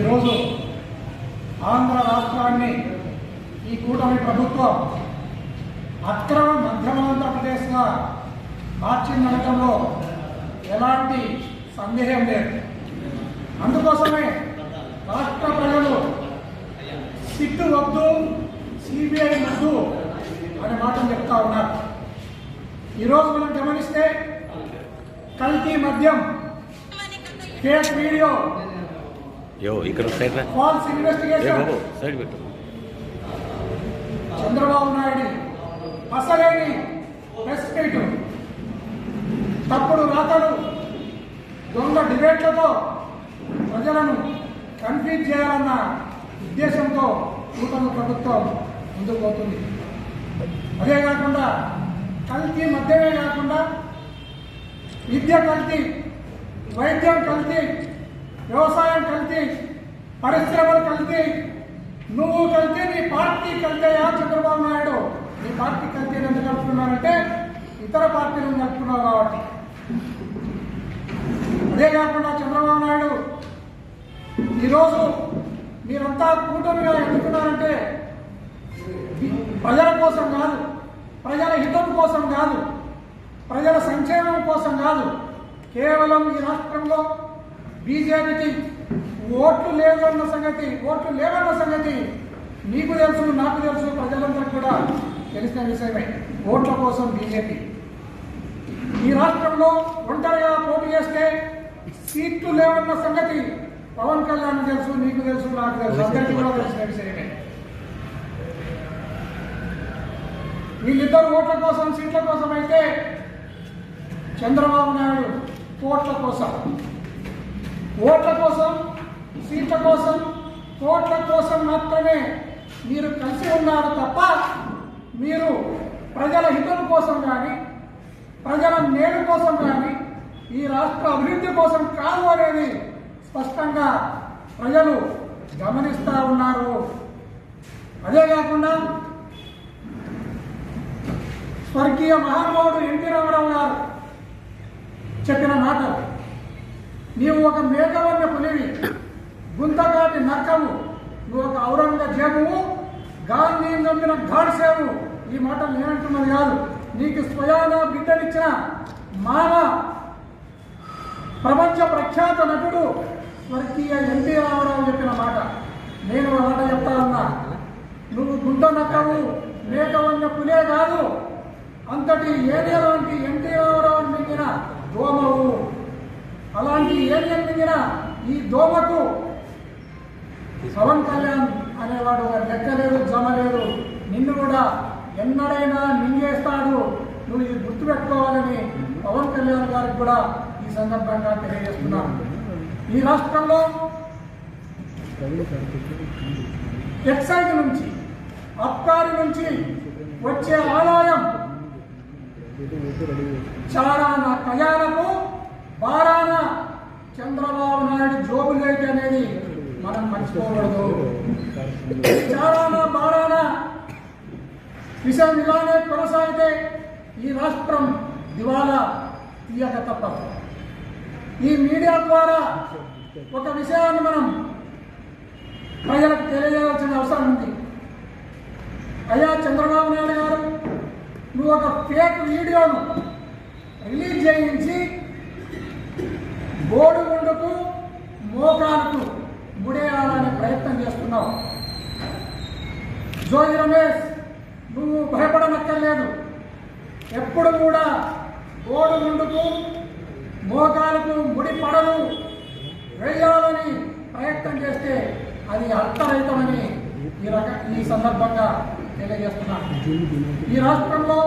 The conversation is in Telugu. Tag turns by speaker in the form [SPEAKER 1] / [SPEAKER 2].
[SPEAKER 1] ఈరోజు ఆంధ్ర రాష్ట్రాన్ని ఈ కూటమి ప్రభుత్వం అక్రమ మధ్యమాంధ్రప్రదేశ్గా మార్చిందనటంలో ఎలాంటి సందేహం లేదు. అందుకోసమే రాష్ట్ర ప్రజలు సిట్టు వద్దు సిబిఐ వద్దు అనే మాటలు చెప్తా ఉన్నారు. ఈరోజు మనం గమనిస్తే కల్తీ మద్యం ఫేక్ వీడియో
[SPEAKER 2] యో ఇక్కడ సైడ్ రా.
[SPEAKER 1] ఫాల్స్
[SPEAKER 2] ఏ
[SPEAKER 1] ఇన్వెస్టిగేషన్
[SPEAKER 2] బాబు సైడ్ పెట్టు.
[SPEAKER 1] చంద్రబాబు నాయుడు అసలేని తప్పుడు రాతలు దొంగ డిబేట్లతో ప్రజలను కన్ఫ్యూజ్ చేయాలన్న ఉద్దేశంతో కూటమి ప్రభుత్వం ముందుకు పోతుంది. అదే కాకుండా కల్తీ మద్యమే కాకుండా విద్య కల్తీ వైద్యం కల్తీ వ్యవసాయం కలిసి పరిశ్రమలు కలిసి నువ్వు కల్తీ నీ పార్టీ కల్తీయా చంద్రబాబు నాయుడు. నీ పార్టీ కల్తీ ఎందుకు కలుపుతున్నానంటే ఇతర పార్టీలను కలుపుతున్నావు కాబట్టి. అదే కాకుండా చంద్రబాబు నాయుడు ఈరోజు మీరంతా కూటమిగా ఎన్నుకున్నారంటే ప్రజల కోసం కాదు ప్రజల హితం కోసం కాదు ప్రజల సంక్షేమం కోసం కాదు. కేవలం ఈ రాష్ట్రంలో బీజేపీకి ఓట్లు లేదు అన్న సంగతి ఓట్లు లేవన్న సంగతి నీకు తెలుసు నాకు తెలుసు ప్రజలందరికీ కూడా తెలిసిన విషయమే. ఓట్ల కోసం బీజేపీ. ఈ రాష్ట్రంలో ఒంటరిగా పోటీ చేస్తే సీట్లు లేవన్న సంగతి పవన్ కళ్యాణ్ తెలుసు నీకు తెలుసు నాకు తెలుసు. అందరికీ కూడా తెలిసిన విషయమే. వీళ్ళిద్దరు ఓట్ల కోసం సీట్ల కోసం అయితే చంద్రబాబు నాయుడు కోట్ల కోసం ఓట్ల కోసం సీట్ల కోసం కోట్ల కోసం మాత్రమే మీరు కలిసి ఉన్నారు తప్ప మీరు ప్రజల హితం కోసం కానీ ప్రజల మేలు కోసం కానీ ఈ రాష్ట్ర అభివృద్ధి కోసం కాదు అనేది స్పష్టంగా ప్రజలు గమనిస్తూ ఉన్నారు. అదే కాకుండా స్వర్గీయ మహానుభావుడు ఎన్టీ రామారావు గారు చెప్పిన మాటలు నీవు ఒక మేకవన్న పులివి గుంతకాటి నక్కము నువ్వు ఒక ఔరంగజేబువు గాంధీ నమ్మిన ఘాడ్సేవు ఈ మాటలు నేనంటున్నది కాదు. నీకు స్వయాన బిడ్డనిచ్చిన మాన ప్రపంచ ప్రఖ్యాత నటుడు స్వర్గీయ ఎన్టీ రామారావు చెప్పిన మాట. నేను ఒక మాట చెప్తా ఉన్నా. నువ్వు గుంట నక్కవు మేకవన్న పులే కాదు. అంతటి ఏరియా లాంటి ఎన్టీ రామారావు మింగిన దోమవు. అలాంటి ఏరియా మింగిన ఈ దోమకు పవన్ కళ్యాణ్ అనేవాడు లెక్కలేదు జమ లేదు. నిన్ను కూడా ఎన్నడైనా మింగేస్తాడు. నువ్వు ఇది గుర్తుపెట్టుకోవాలని పవన్ కళ్యాణ్ గారికి కూడా ఈ సందర్భంగా తెలియజేస్తున్నాను ఈ రాష్ట్రంలో ఎక్సైజ్ నుంచి అబ్కారీ నుంచి వచ్చే ఆదాయం చారాన కయాలకు బారాన చంద్రబాబు నాయుడు జోబులేటి అనేది మనం మర్చిపోకూడదు. చాలానా బారాన విషయం ఇలానే కొనసాగితే ఈ రాష్ట్రం దివాలా తీయక తప్పదు ఈ మీడియా ద్వారా ఒక విషయాన్ని మనం ప్రజలకు తెలియజేయాల్సిన అవసరం ఉంది. అయ్యా చంద్రబాబు నాయుడు గారు నువ్వు ఒక ఫేక్ వీడియోను రిలీజ్ చేయించి బోడిగుండుకు మోకాలకు ముడేయాలనే ప్రయత్నం చేస్తున్నావు. జోగి రమేష్ నువ్వు భయపడనక్కర్లేదు. ఎప్పుడు కూడా బోడిగుండుకు మోకాలకు ముడి పడలు వేయాలని ప్రయత్నం చేస్తే అది అర్థరహితమని ఈ రక ఈ సందర్భంగా తెలియజేస్తున్నాను. ఈ రాష్ట్రంలో